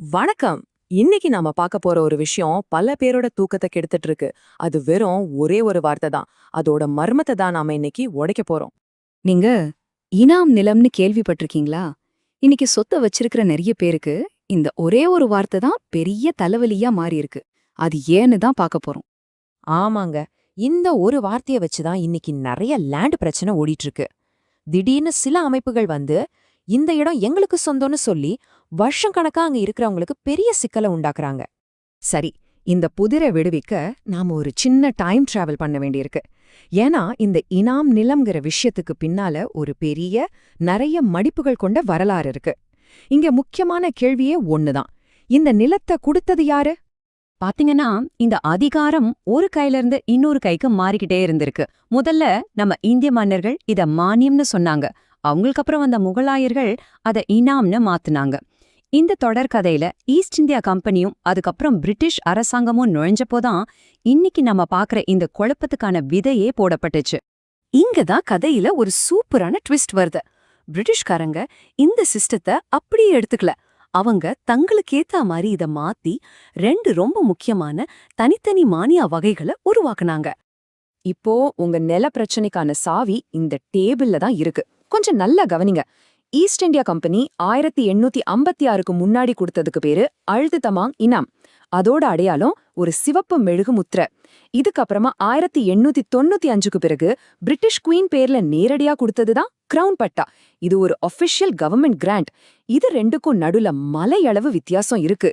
வணக்கம். இன்னைக்கு நாம பார்க்க போற ஒரு விஷயம் பல பேரோட தூக்கத்தை கெடுத்துட்டு இருக்கு அது வெறும் ஒரே ஒரு வார்த்தை தான். அதோட மர்மத்தை தான் நாம இன்னைக்கு உடைக்க போறோம். நீங்க இனாம் நிலம்னு கேள்விப்பட்டிருக்கீங்களா? இன்னைக்கு சொத்தை வச்சிருக்கிற நிறைய பேருக்கு இந்த ஒரே ஒரு வார்த்தை தான் பெரிய தலைவலியா மாறி இருக்கு அது ஏன்னு தான் பார்க்க போறோம். ஆமாங்க. இந்த ஒரு வார்த்தைய வச்சுதான் இன்னைக்கு நிறைய லேண்ட் பிரச்சனை ஓடிட்டு இருக்கு திடீர்னு சில அமைப்புகள் வந்து இந்த இடம் எங்களுக்கு சொந்தம்னு சொல்லி வருஷம் கணக்கா அங்க இருக்கிறவங்களுக்கு பெரிய சிக்கலை உண்டாக்குறாங்க. சரி இந்த புதிரை விடுவிக்க நாம ஒரு சின்ன டைம் டிராவல் பண்ண வேண்டியிருக்கு. ஏன்னா இந்த இனாம் நிலம்ங்கிற விஷயத்துக்கு பின்னால ஒரு பெரிய நிறைய மடிப்புகள் கொண்ட வரலாறு இருக்கு. இங்க முக்கியமான கேள்வியே ஒண்ணுதான். இந்த நிலத்தை கொடுத்தது யாரு? பாத்தீங்கன்னா இந்த அதிகாரம் ஒரு கையில இருந்து இன்னொரு கைக்கு மாறிக்கிட்டே இருந்திருக்கு. முதல்ல நம்ம இந்திய மன்னர்கள் இத மானியம்னு சொன்னாங்க. அவங்களுக்கு அப்புறம் வந்த முகலாயர்கள் அத இனாம்னு மாத்துனாங்க. இந்த தொடர்கதையில ஈஸ்ட் இந்தியா கம்பெனியும் அதுக்கப்புறம் பிரிட்டிஷ் அரசாங்கமும் நுழைஞ்சப்போதான் இன்னைக்கு நம்ம பாக்குற இந்த குழப்பத்துக்கான விதையே போடப்பட்டுச்சு. இங்க தான் கதையில ஒரு சூப்பரான ட்விஸ்ட் வருது. பிரிட்டிஷ்காரங்க இந்த சிஸ்டத்தை அப்படியே எடுத்துக்கல. அவங்க தங்களுக்கேத்த மாதிரி இத மாத்தி ரெண்டு ரொம்ப முக்கியமான தனித்தனி மானியா வகைகளை உருவாக்குனாங்க. இப்போ உங்க நில பிரச்சனைக்கான சாவி இந்த டேபிள்ல தான் இருக்கு. கொஞ்சம் நல்லா கவனிங்க. ஈஸ்ட் இந்தியா கம்பெனி ஆயிரத்தி எண்ணூத்தி ஐம்பத்தி ஆறுக்கு முன்னாடி கொடுத்ததுக்கு பேரு அழுது தமாங் இனாம். அதோட அடையாளம் ஒரு சிவப்பு மெழுகு முத்திரை. இதுக்கப்புறமா ஆயிரத்தி எண்ணூத்தி தொண்ணூத்தி அஞ்சுக்கு பிறகு பிரிட்டிஷ் குயின் பேர்ல நேரடியா கொடுத்ததுதான் கிரவுன் பட்டா இது ஒரு ஒபிஷியல் கவர்மெண்ட் கிராண்ட் இது ரெண்டுக்கும் நடுல மலையளவு வித்தியாசம் இருக்கு.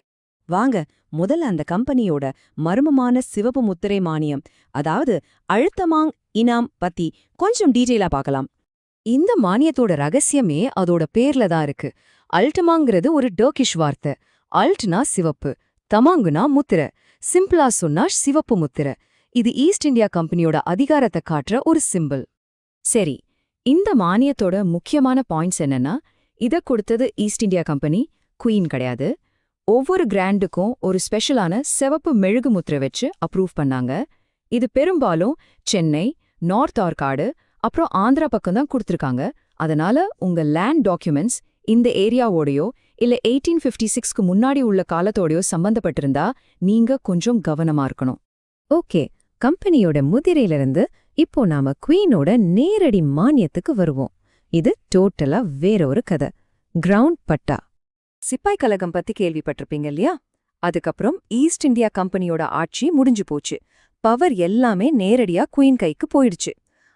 வாங்க முதல்ல அந்த கம்பெனியோட மர்மமான சிவப்பு முத்திரை மானியம். அதாவது அழுத்தமாங் இனாம் பத்தி கொஞ்சம் டீட்டெயிலா பார்க்கலாம். இந்த மானியத்தோட ரகசியமே அதோட பேர்ல தான் இருக்கு. அல்டமாங்கிறது ஒரு டர்கிஷ் வார்த்தை. அல்ட்னா சிவப்பு தமாங்குனா முத்திரை. சிம்பிளா சொன்னா சிவப்பு முத்திரை. இது ஈஸ்ட் இந்தியா கம்பெனியோட அதிகாரத்தை காட்டுற ஒரு சிம்பிள். சரி இந்த மானியத்தோட முக்கியமான பாயிண்ட்ஸ் என்னன்னா இத கொடுத்தது ஈஸ்ட் இந்தியா கம்பெனி குயின் கிடையாது. ஒவ்வொரு கிராண்டுக்கும் ஒரு ஸ்பெஷலான சிவப்பு மெழுகு முத்திரை வச்சு அப்ரூவ் பண்ணாங்க. இது பெரும்பாலும் சென்னை நார்த் ஆர்காடு அப்புறம் ஆந்திரா பக்கம் தான் கொடுத்துருக்காங்க. அதனால உங்க லேண்ட் டாக்குமெண்ட்ஸ் இந்த ஏரியாவோடையோ இல்ல எயிட்டீன் ஃபிஃப்டி சிக்ஸ்க்கு முன்னாடி உள்ள காலத்தோடையோ சம்பந்தப்பட்டிருந்தா நீங்க கொஞ்சம் கவனமா இருக்கணும். ஓகே கம்பெனியோட முதிரையிலிருந்து இப்போ நாம குவீனோட நேரடி மானியத்துக்கு வருவோம். இது டோட்டலா வேற ஒரு கதை. கிரவுண்ட் பட்டா. சிப்பாய் கழகம் பத்தி கேள்விப்பட்டிருப்பீங்க இல்லையா? அதுக்கப்புறம் ஈஸ்ட் இந்தியா கம்பெனியோட ஆட்சி முடிஞ்சு போச்சு. பவர் எல்லாமே நேரடியா குயின் கைக்கு போயிடுச்சு.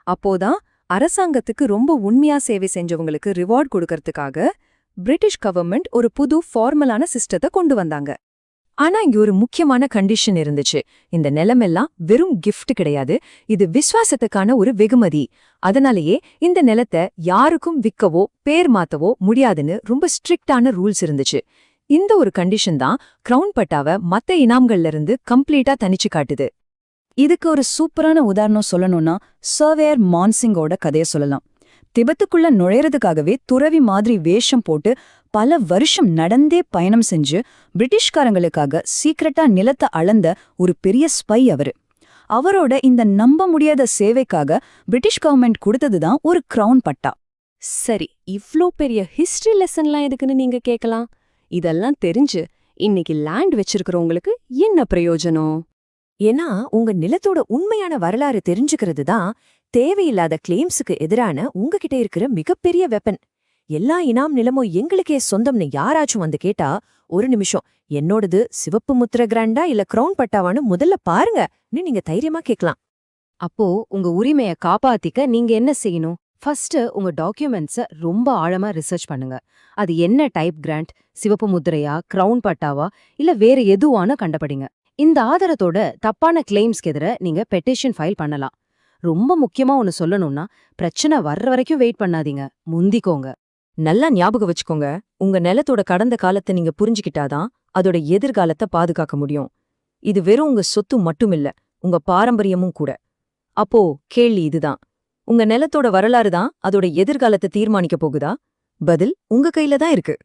அப்போதான் அரசாங்கத்துக்கு ரொம்ப உண்மையா சேவை செஞ்சவங்களுக்கு ரிவார்ட் கொடுக்கறதுக்காக பிரிட்டிஷ் கவர்மெண்ட் ஒரு புது ஃபார்மலான சிஸ்டத்தை கொண்டு வந்தாங்க. ஆனா இங்க ஒரு முக்கியமான கண்டிஷன் இருந்துச்சு. இந்த நிலமெல்லாம் வெறும் கிஃப்ட் கிடையாது. இது விசுவாசத்துக்கான ஒரு வெகுமதி. அதனாலேயே இந்த நிலத்தை யாருக்கும் விற்கவோ பேர் மாத்தவோ முடியாதுன்னு ரொம்ப ஸ்ட்ரிக்டான ரூல்ஸ் இருந்துச்சு. இந்த ஒரு கண்டிஷன் தான் கிரவுன் பட்டாவை மத்த இனாம்கள்ல இருந்து கம்ப்ளீட்டா தனிச்சு காட்டுது. இதுக்கு ஒரு சூப்பரான உதாரணம் சொல்லணும்னா சர்வேயர் மான்சிங்கோட கதைய சொல்லலாம். திபெத்துக்குள்ள நுழையறதுக்காகவே துறவி மாதிரி வேஷம் போட்டு பல வருஷம் நடந்தே பயணம் செஞ்சு பிரிட்டிஷ்காரங்களுக்காக சீக்கிரட்டா நிலத்தை அளந்த ஒரு பெரிய ஸ்பை அவரு. அவரோட இந்த நம்ப முடியாத சேவைக்காக பிரிட்டிஷ் கவர்மெண்ட் கொடுத்ததுதான் ஒரு கிரவுன் பட்டா. சரி இவ்ளோ பெரிய ஹிஸ்டரி லெசன்லாம் எதுக்குன்னு நீங்க கேட்கலாம் இதெல்லாம் தெரிஞ்சு இன்னைக்கு லேண்ட் வச்சிருக்கிறவங்களுக்கு என்ன பிரயோஜனம்? ஏன்னா உங்க நிலத்தோட உண்மையான வரலாறு தெரிஞ்சுக்கிறது தான் தேவையில்லாத கிளைம்ஸுக்கு எதிரான உங்ககிட்ட இருக்கிற மிகப்பெரிய வெப்பன் எல்லா இனாம் நிலமும் எங்களுக்கே சொந்தம்னு யாராச்சும் வந்து கேட்டா ஒரு நிமிஷம் என்னோடது சிவப்பு முத்திர கிராண்டா இல்ல கிரவுன் பட்டாவான்னு முதல்ல பாருங்கன்னு நீங்க தைரியமா கேட்கலாம். அப்போ உங்க உரிமைய காப்பாத்திக்க நீங்க என்ன செய்யணும்? ஃபர்ஸ்ட் உங்க டாக்குமெண்ட்ஸ ரொம்ப ஆழமா ரிசர்ச் பண்ணுங்க. அது என்ன டைப் கிராண்ட் சிவப்பு முத்திரையா கிரவுன் பட்டாவா இல்ல வேற எதுவான கண்டபடிங்க. இந்த ஆதாரத்தோட தப்பான கிளைம்ஸ்க்கு எதிர நீங்க பெட்டிஷன் ஃபைல் பண்ணலாம். ரொம்ப முக்கியமா ஒன்னு சொல்லணும்னா பிரச்சனை வர்ற வரைக்கும் வெயிட் பண்ணாதீங்க. முந்திக்கோங்க. நல்லா ஞாபகம் வச்சுக்கோங்க. உங்க நிலத்தோட கடந்த காலத்தை நீங்க புரிஞ்சுக்கிட்டாதான் அதோட எதிர்காலத்தை பாதுகாக்க முடியும். இது வெறும் உங்க சொத்து மட்டுமில்ல உங்க பாரம்பரியமும் கூட. அப்போ கேள்வி இதுதான். உங்க நிலத்தோட வரலாறு தான் அதோட எதிர்காலத்தை தீர்மானிக்க போகுதா? பதில் உங்க கையில தான் இருக்கு.